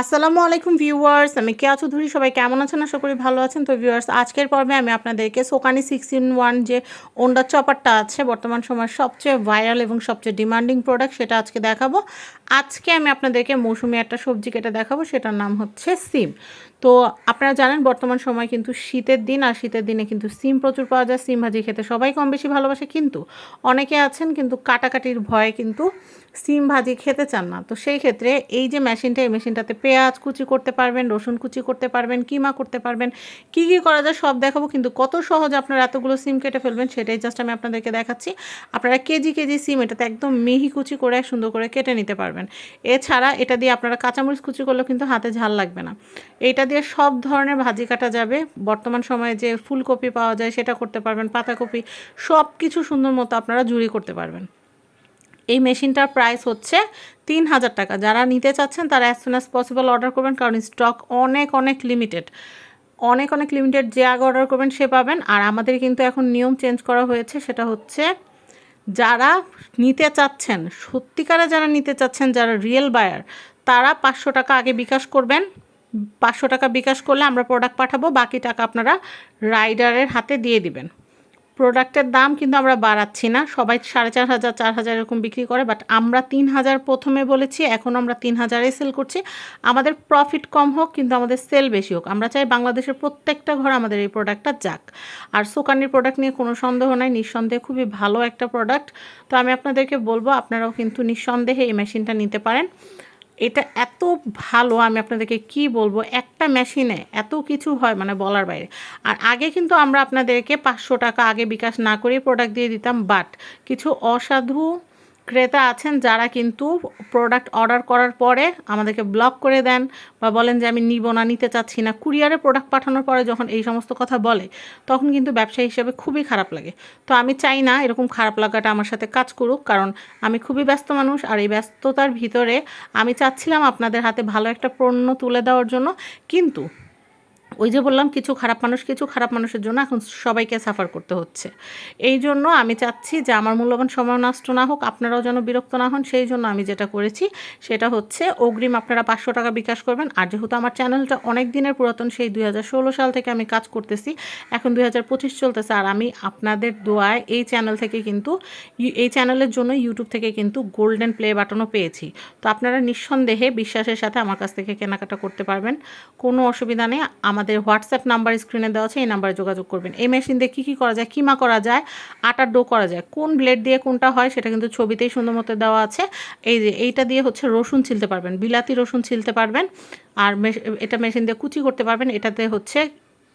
আসসালামু আলাইকুম ভিউয়ার্স, আমি কে আছো চৌধুরী, সবাই কেমন আছেন? আশা করি ভালো আছেন। তো ভিউয়ার্স, আজকের পর্বে আমি আপনাদেরকে সোকানি সিক্স ইন ওয়ান যে ওন্ডা চপারটা আছে, বর্তমান সময়ের সবচেয়ে ভাইরাল এবং সবচেয়ে ডিমান্ডিং প্রোডাক্ট সেটা আজকে দেখাবো। আজকে আমি আপনাদেরকে মৌসুমি একটা সবজি কেটে দেখাবো, সেটার নাম হচ্ছে সিম। তো আপনারা জানেন বর্তমান সময় কিন্তু শীতের দিন আর শীতের দিনে কিন্তু সিম প্রচুর পাওয়া যায়, সিম ভাজি খেতে সবাই কম বেশি ভালোবাসে কিন্তু অনেকে আছেন কিন্তু কাটাকাটির ভয়ে কিন্তু সিম ভাজি খেতে চান না। তো সেই ক্ষেত্রে এই যে মেশিনটা, এই মেশিনটাতে পেঁয়াজ কুচি করতে পারবেন, রসুন কুচি করতে পারবেন, কিমা করতে পারবেন, কি কি করা যায় সব দেখাবো কিন্তু কত সহজ আপনারা এতগুলো সিম কেটে ফেলবেন সেটাই জাস্ট আমি আপনাদেরকে দেখাচ্ছি। আপনারা কেজি কেজি সিম এটাতে একদম মিহি কুচি করে, সুন্দর করে কেটে নিতে পারবেন। এছাড়া এটা দিয়ে আপনারা কাঁচামরিচ কুচি করলেও কিন্তু হাতে ঝাল লাগবে না। এইটা দিয়ে সব ধরনের ভাজি কাটা যাবে। বর্তমান সময়ে যে ফুলকপি পাওয়া যায় সেটা করতে পারবেন, পাতাকপি সব কিছু সুন্দর মতো আপনারা জুড়ি করতে পারবেন। এই মেশিনটার প্রাইস হচ্ছে তিন হাজার টাকা। যারা নিতে চাচ্ছেন তারা as soon as possible order করবেন, কারণ স্টক অনেক অনেক লিমিটেড অনেক অনেক লিমিটেড যে আগে অর্ডার করবেন সে পাবেন। আর আমাদের কিন্তু এখন নিয়ম চেঞ্জ করা হয়েছে, সেটা হচ্ছে যারা নিতে চাচ্ছেন, সত্যিকারে যারা নিতে চাচ্ছেন, যারা রিয়েল বায়ার তারা পাঁচশো টাকা আগে বিকাশ করবেন। পাঁচশো টাকা বিকাশ করলে আমরা প্রোডাক্ট পাঠাবো, বাকি টাকা আপনারা রাইডারের হাতে দিয়ে দিবেন। প্রোডাক্টের দাম কিন্তু আমরা বাড়াচ্ছি না, সবাই সাড়ে চার হাজার চার হাজার এরকম বিক্রি করে বাট আমরা তিন হাজার প্রথমে বলেছি, এখন আমরা তিন হাজারে সেল করছি। আমাদের প্রফিট কম হোক, কিন্তু আমাদের সেল বেশি হোক। আমরা চাই বাংলাদেশের প্রত্যেকটা ঘর আমাদের এই প্রোডাক্টটা যাক। আর সোকানির প্রোডাক্ট নিয়ে কোনো সন্দেহ নাই, নিঃসন্দেহে খুবই ভালো একটা প্রোডাক্ট তো আমি আপনাদেরকে বলব, আপনারাও কিন্তু নিঃসন্দেহে এই মেশিনটা নিতে পারেন। এটা এত ভালো আমি আপনাদেরকে কি বলব? একটা মেশিনে এত কিছু হয় মানে বলার বাইরে। আর আগে কিন্তু আমরা আপনাদেরকে পাঁচশো টাকা আগে বিকাশ না করেই প্রোডাক্ট দিয়ে দিতাম বাট কিছু অসাধু ক্রেতা আছেন যারা কিন্তু প্রোডাক্ট অর্ডার করার পরে আমাদেরকে ব্লক করে দেন বা বলেন যে আমি নিব না, নিতে চাচ্ছি না। কুরিয়ারে প্রোডাক্ট পাঠানোর পরে যখন এই সমস্ত কথা বলে, তখন কিন্তু ব্যবসায়ী হিসেবে খুবই খারাপ লাগে। তো আমি চাই না এরকম খারাপ লাগাটা আমার সাথে কাজ করুক, কারণ আমি খুবই ব্যস্ত মানুষ আর এই ব্যস্ততার ভিতরে আমি চাচ্ছিলাম আপনাদের হাতে ভালো একটা পণ্য তুলে দেওয়ার জন্য। কিন্তু ওই যে বললাম, কিছু খারাপ মানুষ, কিছু খারাপ মানুষের জন্য এখন সবাইকে সাফার করতে হচ্ছে। এই জন্য আমি চাচ্ছি যে আমার মূল্যবান সময় নষ্ট না হোক, আপনারাও যেন বিরক্ত না হন, সেই জন্য আমি যেটা করেছি সেটা হচ্ছে অগ্রিম আপনারা পাঁচশো টাকা বিকাশ করবেন। আর যেহেতু আমার চ্যানেলটা অনেক দিনের পুরাতন, সেই দুই হাজার ষোলো সাল থেকে আমি কাজ করতেছি, এখন দুই হাজার পঁচিশ চলতেছে। আর আমি আপনাদের দোয়ায় এই চ্যানেল থেকে কিন্তু, এই চ্যানেলের জন্য ইউটিউব থেকে কিন্তু গোল্ডেন প্লে বাটনও পেয়েছি। তো আপনারা নিঃসন্দেহে বিশ্বাসের সাথে আমার কাছ থেকে কেনাকাটা করতে পারবেন। কোনো অসুবিধা নেই। আমার আমাদের হোয়াটসঅ্যাপ নাম্বার স্ক্রিনে দেওয়া আছে, এই নাম্বারে যোগাযোগ করবেন। এই মেশিন দিয়ে কী কী করা যায় কিমা করা যায়, আটার ডো করা যায়, কোন ব্লেড দিয়ে কোনটা হয় সেটা কিন্তু ছবিতেই সুন্দর মতো দেওয়া আছে। এই যে এইটা দিয়ে হচ্ছে রসুন ছিলতে পারবেন, বিলাতি রসুন ছিলতে পারবেন, আর এটা মেশিন দিয়ে কুচি করতে পারবেন, এটাতে হচ্ছে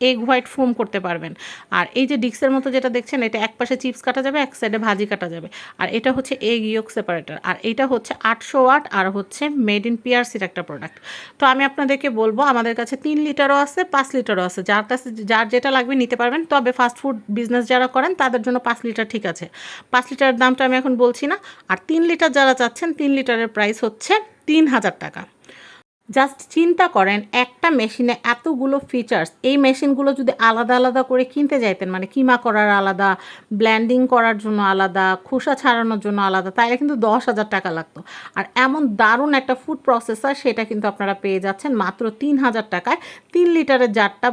এগ হোয়াইট ফোম করতে পারবেন। আর এই যে ডিক্সের মতো যেটা দেখছেন, এটা এক পাশে চিপস কাটা যাবে, এক সাইডে ভাজি কাটা যাবে। আর এটা হচ্ছে এগ ইয়োক সেপারেটার আর এটা হচ্ছে আটশো ওয়াট, আর হচ্ছে মেড ইন পিআরসির একটা প্রোডাক্ট তো আমি আপনাদেরকে বলব, আমাদের কাছে তিন লিটারও আছে, পাঁচ লিটারও আছে। যার কাছে, যার যেটা লাগবে নিতে পারবেন। তবে ফাস্ট ফুড বিজনেস যারা করেন, তাদের জন্য পাঁচ লিটার ঠিক আছে। পাঁচ লিটারের দামটা আমি এখন বলছি না। আর তিন লিটার যারা চাচ্ছেন, তিন লিটারের প্রাইস হচ্ছে তিন হাজার টাকা। জাস্ট চিন্তা করেন, একটা মেশিনে এতগুলো ফিচার্স এই মেশিনগুলো যদি আলাদা আলাদা করে কিনতে যাইতেন মানে কিমা করার আলাদা ব্ল্যান্ডিং করার জন্য আলাদা, খোসা ছাড়ানোর জন্য আলাদা, তাইলে কিন্তু দশ হাজার টাকা লাগতো। আর এমন দারুণ একটা ফুড প্রসেসার সেটা কিন্তু আপনারা পেয়ে যাচ্ছেন মাত্র তিন হাজার টাকায়। তিন লিটারের জারটা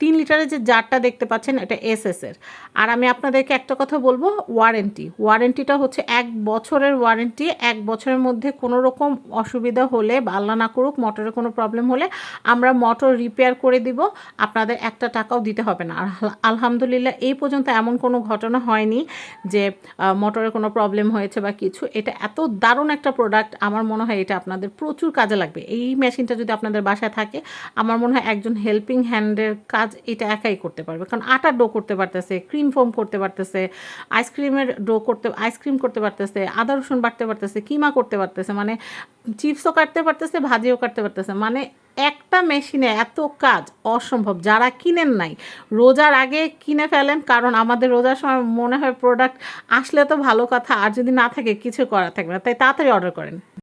তিন লিটারের যে জারটা দেখতে পাচ্ছেন, এটা এসএসের আর আমি আপনাদেরকে একটা কথা বলব ওয়ারেন্টি ওয়ারেন্টিটা হচ্ছে এক বছরের ওয়ারেন্টি এক বছরের মধ্যে কোনো রকম অসুবিধা হলে বা আল্লাহ না করুক মোটরের কোনো প্রবলেম হলে আমরা মোটর রিপেয়ার করে দিব, আপনাদের একটা টাকাও দিতে হবে না। আর আলহামদুলিল্লাহ, এই পর্যন্ত এমন কোনো ঘটনা হয়নি যে মোটরের কোনো প্রবলেম হয়েছে বা কিছু। এটা এত দারুণ একটা প্রোডাক্ট আমার মনে হয় এটা আপনাদের প্রচুর কাজে লাগবে। এই মেশিনটা যদি আপনাদের বাসায় থাকে, আমার মনে হয় একজন হেল্পিং হ্যান্ডের কাজ কাজ এটা একাই করতে পারবে। কারণ আটার ডো করতে পারতেছে ক্রিম ফোম করতে পারতেছে আইসক্রিমের ডো করতে আইসক্রিম করতে পারতেছে, আদা, রসুন বাটতে পারতেছে, কিমা করতে পারতেছে মানে চিপসও কাটতে পারতেছে, ভাজিও কাটতে পারতেছে। মানে একটা মেশিনে এত কাজ অসম্ভব। যারা কিনেন নাই, রোজার আগে কিনে ফেলেন, কারণ আমাদের রোজার সময় মনে হয় প্রোডাক্ট আসলে তো ভালো কথা, আর যদি না থাকে, কিছু করা থাকবে না। তাই তাড়াতাড়ি অর্ডার করেন।